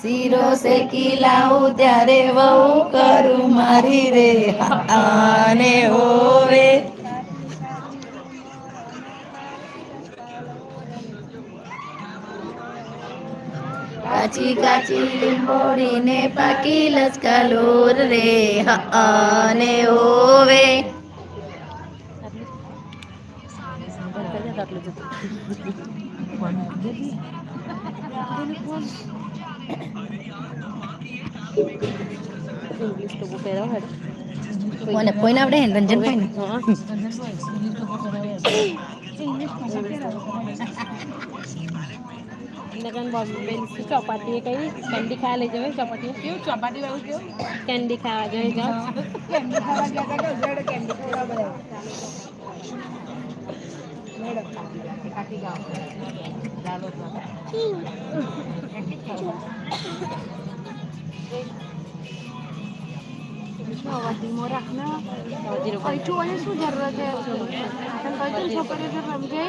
sero से किलाउ त्यारे वहु करु मारी रे आने होवे કાચી કાચી લીંબોડી ને પાકી લસ્કા લોર રે હાને ઓવે દાખલો જતો ઇંગ્લિશ તો બહુ પહેરાવ હે કોને કોઈને આવડે રંજન ભાઈ નગન બેન ચોપાટી કઈ કેન્ડી ખાવા લઈ જવે ચોપાટી કેવું ચોપાટી વાળું કેવું કેન્ડી ખાવા જવે જાઓ કેન્ડી ખાવા ગયા કેન્ડી ખાવા કાકી ગામ અવાજ ધીમો રાખના પૈસું અને શું જરૂરત છે પૈસું છોકરીઓ સમજાય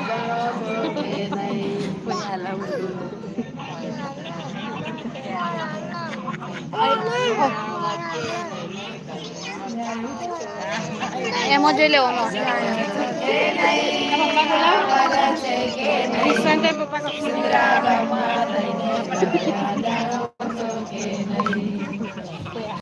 એમ જોઈ લેવાનો પપ્પા